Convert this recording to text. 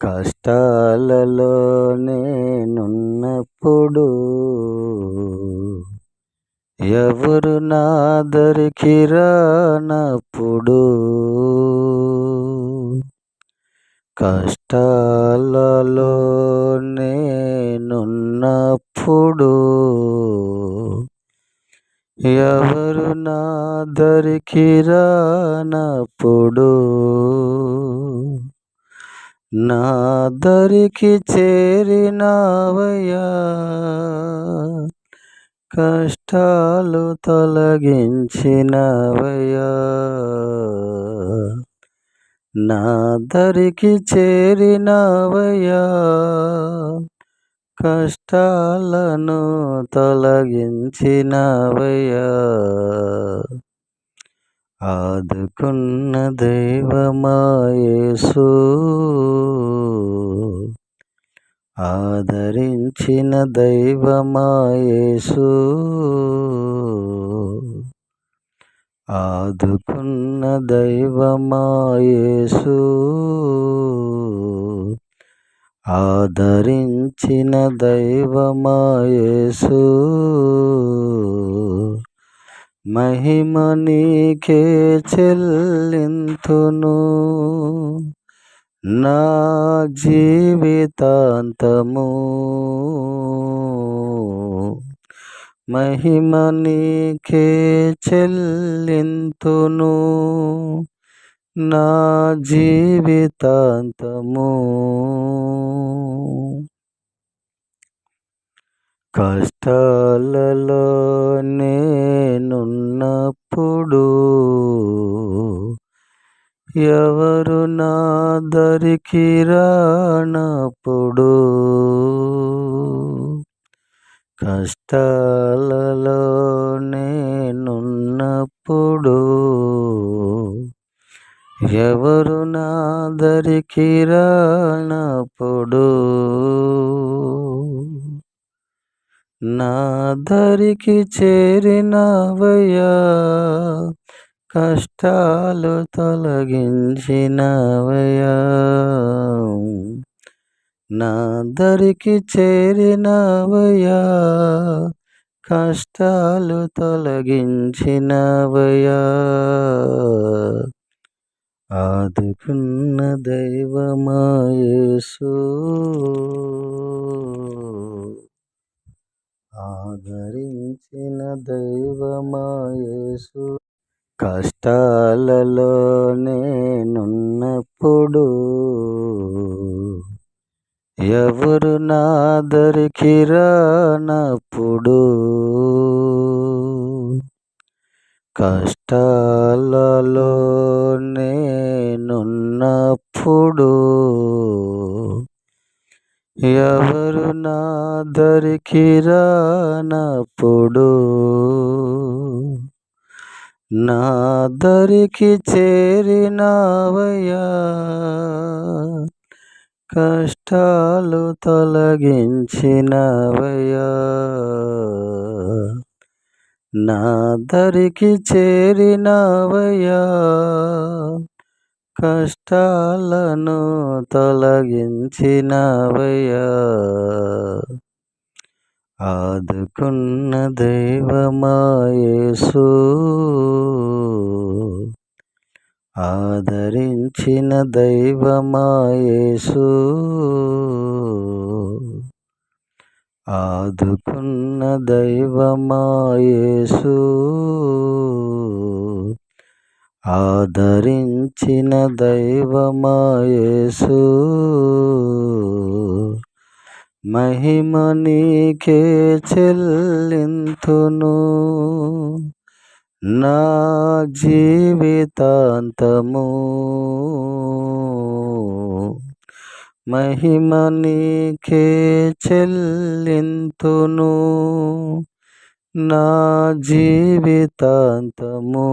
కష్టాలలో నేనున్నప్పుడు ఎవరు నా దరికి రానప్పుడు కష్టాలలో నేనున్నప్పుడు ఎవరు నా దరికి రానప్పుడు నా దరికి చేరినావయ్యా కష్టాలు తొలగించినవయ్యా. నా దరికి చేరినవయ్యా కష్టాలను తొలగించినవయ్యా. ఆదుకున్న దైవమాయేసు ఆదరించిన దైవమాయేసు ఆదుకున్న దైవమాయేసు ఆదరించిన దైవమాయేసు మహిమ నీకే చెల్లింతును నా జీవితాంతము మహిమ నీకే చెల్లింతును నా జీవితాంతము కష్టాలలో నేనున్నప్పుడు ఎవరు నా దరికి రానప్పుడు కష్టాలలో నేనున్నప్పుడు ఎవరు నా దరికి రానప్పుడు నా దరికి చేరినవయ్యా కష్టాలు తొలగించినవయ్యా. నా దరికి చేరినవయ్యా కష్టాలు తొలగించినవయ్యా. ఆదుకున్న దైవమాయేసు ఆదరించిన దైవమాయేసు. కష్టాలలో నేనున్నప్పుడు ఎవరు నాదరికి రానప్పుడు కష్టాలలో నేనున్నప్పుడు ఎవరు నా దరికి రానప్పుడు? నా దరికి చేరినవయ్యా. కష్టాలు తొలగించినవయ్యా. నా దరికి చేరినవయ్యా. కష్టాలను తొలగించినవయ్యా. ఆదుకున్న దైవమాయేసు ఆదరించిన దైవమాయేసు ఆదుకున్న దైవమాయేసు ఆదరించిన దైవమాయేసు. మహిమ నీకే చెల్లింతును. నా జీవితాంతము మహిమ నీకే చెల్లింతును. నా జీవితాంతము